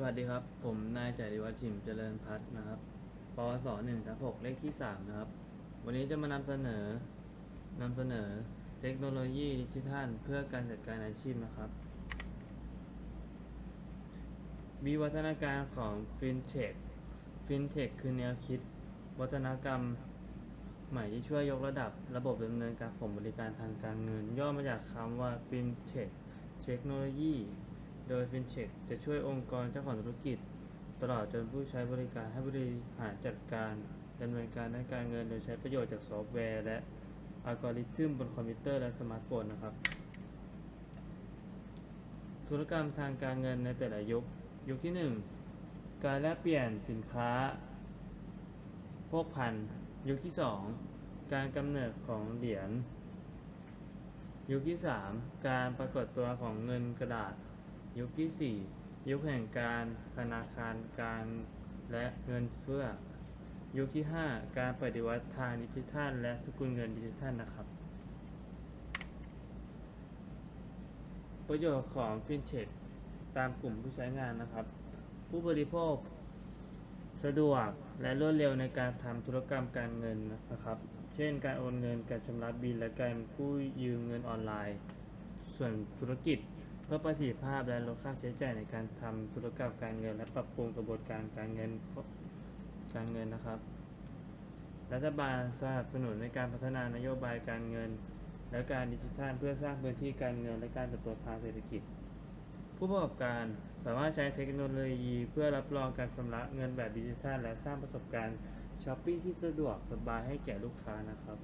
สวัสดีครับ ผมนายจาริวัฒน์ชิมเจริญพัฒน์นะครับปวสหนึ่งทับหกเลขที่สามนะครับ วันนี้จะมานำเสนอนำเสนอเทคโนโลยีดิจิทัลเพื่อการจัดการอาชีพนะครับวิวัฒนาการของฟินเทคฟินเทคคือแนวคิด วัฒนกรรมใหม่ที่ช่วยยกระดับระบบดำเนินการของบริการทางการเงิน ย่อมาจากคำว่า FinTech เทคโนโลยี โดย FinTech จะช่วยองค์กรเจ้าของธุรกิจ ตลอดจนผู้ใช้บริการให้บริหารจัดการดำเนินการด้านการเงิน โดยใช้ประโยชน์จากซอฟต์แวร์ และอัลกอริทึมบนคอมพิวเตอร์และสมาร์ทโฟนนะครับ ธุรกรรมทางการเงินในแต่ละยุค ยุคที่ 1 การแลกเปลี่ยนสินค้าพวกพันยุคที่ 2 การกำเนิดของเหรียญ ยุคที่ 3 การปรากฏตัวของเงินกระดาษ ยุคที่ 4 ยุคแห่งการธนาคารกลางและเงินเฟ้อยุคที่ 5 การปฏิวัติทางดิจิทัล และสกุลเงินดิจิทัลนะครับ ประโยชน์ของฟินเทคตามกลุ่มผู้ใช้งานนะครับ ผู้บริโภค สะดวกและรวดเร็วในการทำธุรกรรมการเงินนะครับ เช่น การโอนเงิน การชำระบิล และการกู้ยืมเงินออนไลน์ ส่วนธุรกิจ เพื่อประสิทธิภาพและลดค่าใช้จ่ายในการทำธุรกรรมการเงิน และปรับปรุงกระบวนการการเงินการเงินนะครับ รัฐบาลสนับสนุนในการพัฒนานโยบายการเงิน และการดิจิทัลเพื่อสร้างพื้นที่การเงินและการเติบโตทางเศรษฐกิจ ผู้ประกอบการสามารถใช้เทคโนโลยีเพื่อรับรองการชำระเงินแบบดิจิทัล และสร้างประสบการณ์ช้อปปิ้งที่สะดวกสบายให้แก่ลูกค้านะครับ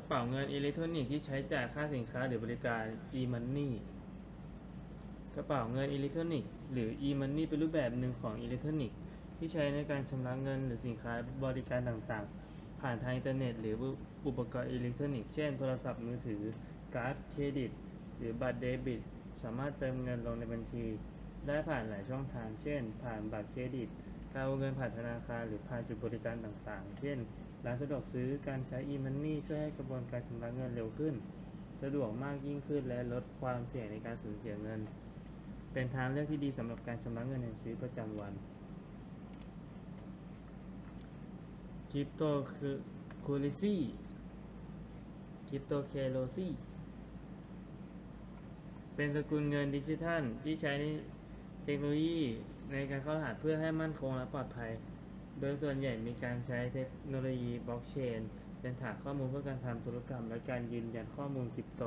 ระเป๋าเงินอิเล็กทรอนิกส์ที่ใช้จ่ายค่าสินค้าหรือบริการ e-money กระเป๋าเงินอิเล็กทรอนิกส์หรือ e-money เป็นรูปแบบหนึ่งของอิเล็กทรอนิกส์ที่ใช้ในการชำระเงินหรือสินค้าบริการต่างๆ ผ่านทางอินเทอร์เน็ต หรืออุปกรณ์อิเล็กทรอนิกส์เช่นโทรศัพท์มือถือการ์ดเครดิต หรือบัตรเดบิต สามารถเติมเงินลงในบัญชี ได้ผ่านหลายช่องทาง เช่น ผ่านบัตรเครดิตการโอนเงินผ่านธนาคารหรือผ่านจุดบริการต่างๆ เช่น ร้านสะดวกซื้อการใช้ e-money ช่วยให้กระบวนการชำระเงินเร็วขึ้น สะดวกมากยิ่งขึ้นและลดความเสี่ยงในการสูญเสียเงิน เป็นทางเลือกที่ดีสำหรับการชำระเงินในชีวิตประจำวันคริปโตคือคูลิซี่คริปโตเคโลซีเป็นสกุลเงินดิจิทัลที่ใช้ในเทคโนโลยีในการเข้ารหัสเพื่อให้มั่นคงและปลอดภัย โดยส่วนใหญ่มีการใช้เทคโนโลยีบล็อกเชน เป็นฐานข้อมูลเพื่อการทำธุรกรรม และการยืนยันข้อมูลคริปโต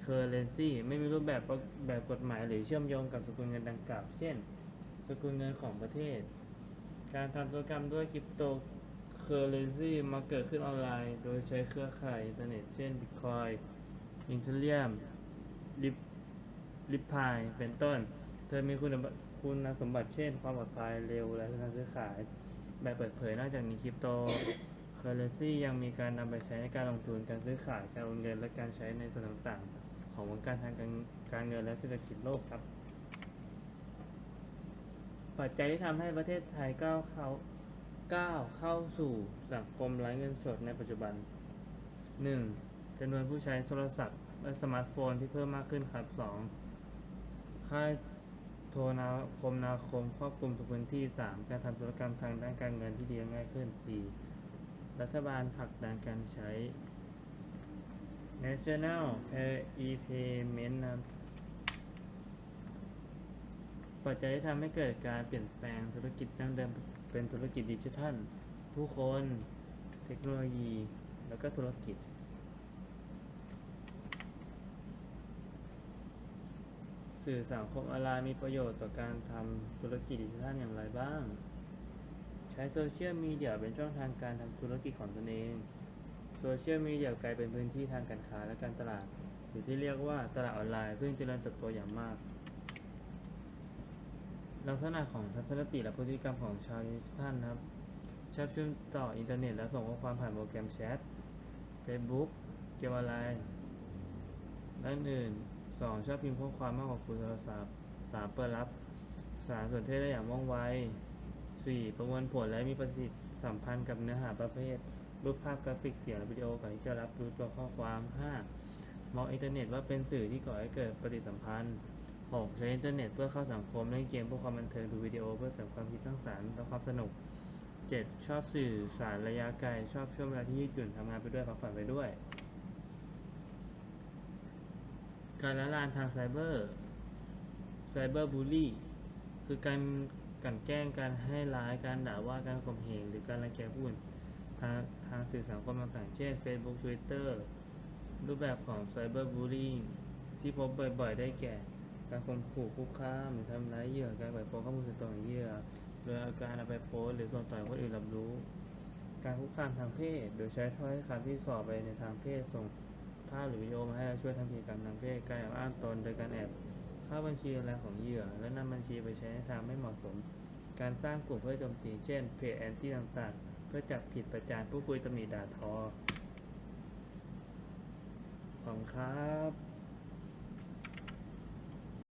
เคอร์เรนซีไม่มีรูปแบบแบบกฎหมายหรือเชื่อมโยงกับสกุลเงินดังกล่าว เช่น สกุลเงินของประเทศ การทำธุรกรรมด้วยคริปโตเคอร์เรนซีมาเกิดขึ้นออนไลน์ โดยใช้เครือข่ายอินเทอร์เน็ต เช่น Bitcoin Ethereum ลิปลิปพายเป็นต้น เธอมีคุณบัติ คุณสมบัติเช่น ความปลอดภัยเร็วและการซื้อขาย แบบเปิดเผยนอกจากนี้คริปโตเคอเรนซียังมีการนำไปใช้ในการลงทุนการซื้อขายการโอนเงินและการใช้ในส่วนต่างๆ ของวงการทางการเงินและเศรษฐกิจโลกครับ ปัจจัยที่ทำให้ประเทศไทยก้าวเข้าก้าวเข้าสู่สังคมไร้เงินสดในปัจจุบัน 1. จำนวนผู้ใช้โทรศัพท์และสมาร์ทโฟนที่เพิ่มมากขึ้นครับ 2. ค่า ทรนาคมนาคมครอบคลุมทุกพื้นที่ 3. การทำธุรกรรมทางด้านการเงินที่ดีง่ายขึ้น 4. รัฐบาลผลักดันการใช้ National e-payment นะปัจจัยที่ทำให้เกิดการเปลี่ยนแปลงธุรกิจดั้งเดิมเป็นธุรกิจดิจิทัล ผู้คน เทคโนโลยี แล้วก็ธุรกิจ สื่อสังคมออนไลน์มีประโยชน์ต่อการทำธุรกิจดิจิทัลอย่างไรบ้าง ใช้โซเชียลมีเดียเป็นช่องทางการทำธุรกิจของตนเอง โซเชียลมีเดียกลายเป็นพื้นที่ทางการค้าและการตลาด หรือที่เรียกว่าตลาดออนไลน์ ซึ่งเจริญเติบโตอย่างมาก ลักษณะของทัศนคติและพฤติกรรมของชาวดิจิทัลนะครับชอบเชื่อมต่ออินเทอร์เน็ตและส่งข้อความผ่านโปรแกรมแชท Facebook เกมออนไลน์และอื่น ๆสองชอบพิมพ์ข้อความมากกว่าคุยโทรศัพท์สามเปิดรับสารสนเทศได้อย่างว่องไวสี่ประมวลผลและมีประสิทธิสัมพันธ์กับเนื้อหาประเภท รูปภาพกราฟิกเสียงและวิดีโอก่อนที่จะรับรู้ตัวข้อความห้ามองอินเทอร์เน็ตว่าเป็นสื่อที่ก่อให้เกิดปฏิสัมพันธ์ 6. ใช้อินเทอร์เน็ตเพื่อเข้าสังคมเล่นเกมเพื่อความบันเทิงดูวิดีโอเพื่อเสริมความคิดสร้างสรรค์และความสนุก 7. ชอบสื่อสารระยะไกล ชอบช่วงเวลาที่ยืดหยุ่นทำงานไปด้วยพักผ่อนไปด้วย การละลานทางไซเบอร์ไซเบอร์บูลลี่คือการกลั่นแกล้งการให้ร้ายการด่าว่าการข่มเหงหรือการรังแกผู้อื่นทางทางสื่อสังคมต่างๆ เช่น Facebook Twitter รูปแบบของไซเบอร์บูลลี่ที่พบบ่อยๆ ได้แก่ การข่มขู่คุกคามหรือทำร้ายเหยื่อการปล่อยโป๊ข้อมูลส่วนตัวของเหยื่อโดยอาการเอาไปโพสต์หรือส่งต่อคนอื่นรับรู้ การคุกคามทางเพศ โดยใช้ถ้อยคำที่สอบไปในทางเพศส่ง ภาพหรือวิดีโอมาให้เราช่วยทำกิจกรรมทางเพศการแอบอ้างตนโดยการแอบเข้าบัญชีอะไรของเหยื่อ และนำบัญชีไปใช้ในทางไม่เหมาะสม การสร้างกลุ่มเพื่อโจมตีเช่นเพจแอนตี้ต่างๆ เพื่อจับผิดประจานผู้คุยตำหนิด่าทอขอบคุณครับ